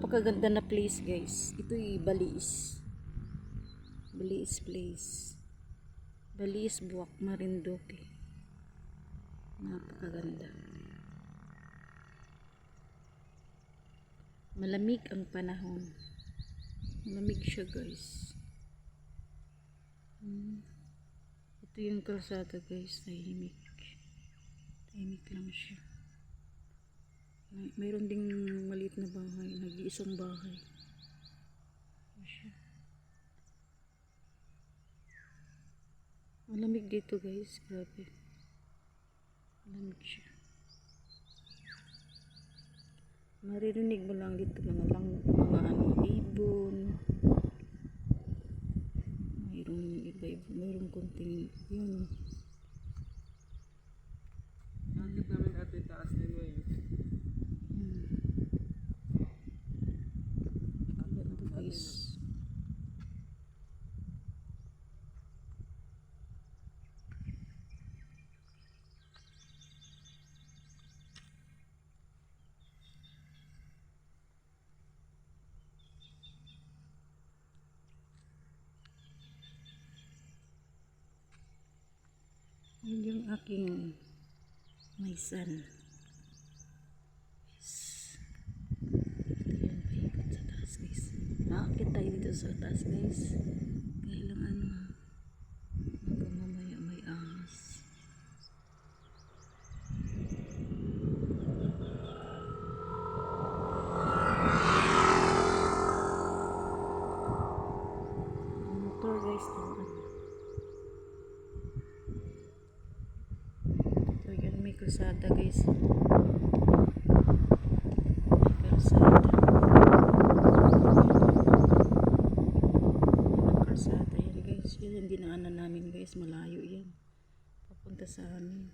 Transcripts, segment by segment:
Napakaganda na place guys. Ito'y Baliis. Baliis place. Baliis Buwak Marinduque. Napakaganda. Malamig ang panahon. Malamig siya guys. Hmm. Ito yung kalsada guys. Tahimik. Tahimik lang siya. May, mayroon ding maliit na bahay. Nag-iisang bahay. Malamig dito guys. Grabe. Malamig siya. Maririnig mo lang dito mga lang mga ano ibon. Mayroong iba iba mayroong konting yun. Nakakit namin ate taas nilo eh. Hmm. Ito guys. Yun yung aking may son. Yes. Ito yung paikot sa taas guys. Nakakit tayo dito sa taas guys. Kaya lang ano, hanggang mamaya may ahas. Ang motor guys, tingnan. Ito yan, may kalsada guys. May kalsada. Yan guys. Yan ang dinaanan guys. Malayo yan. Papunta sa amin.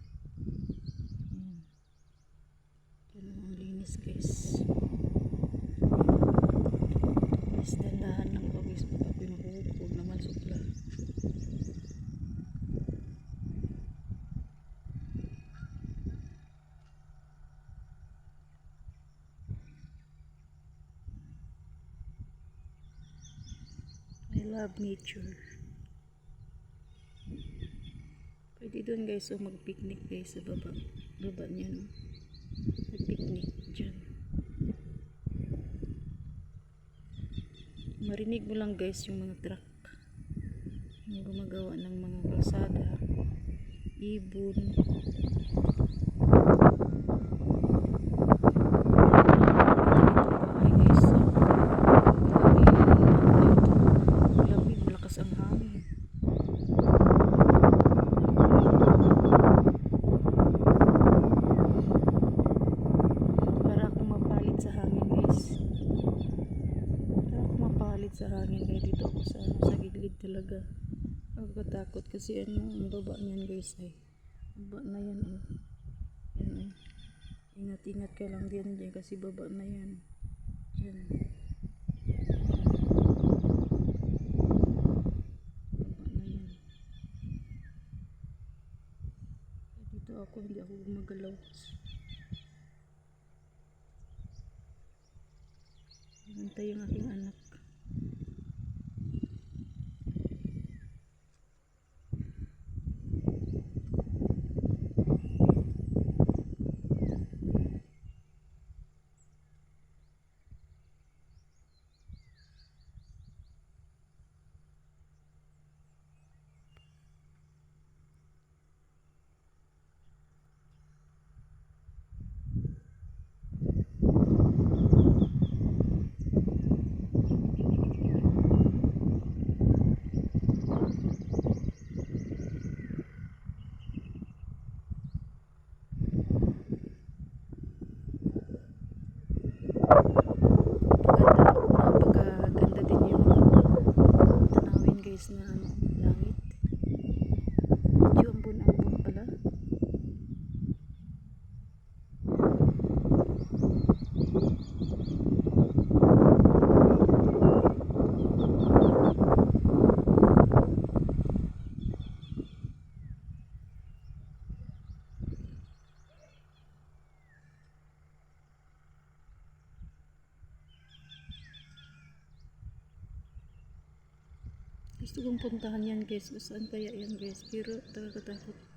Yan. Yan ang linis. Guys, love nature. Pwede doon guys, so mag-picnic guys sa baba. Baba niya, no? Mag-picnic dyan. Marinig mo lang guys yung mga truck. Yung gumagawa ng mga kalsada. Ibon. Bahay guys. Lamig, malakas ang hangin. Para akong mapalit sa hangin guys. Para mapalit sa hangin kaya dito ako sa, sa gilid talaga. Nakakatakot kasi ano, ang baba niyan guys ay. Baba na yan oh. Yan oh. Ingat-ingat ka lang din dyan kasi baba na yan. Yan. Baba na yan. Dito ako, hindi ako gumagalaw. Nantay yung aking anak. Napakaganda din yung tanawin guys na ano, Gusto kong puntahan yan guys. Saan kaya yan guys. Pero nakakatakot.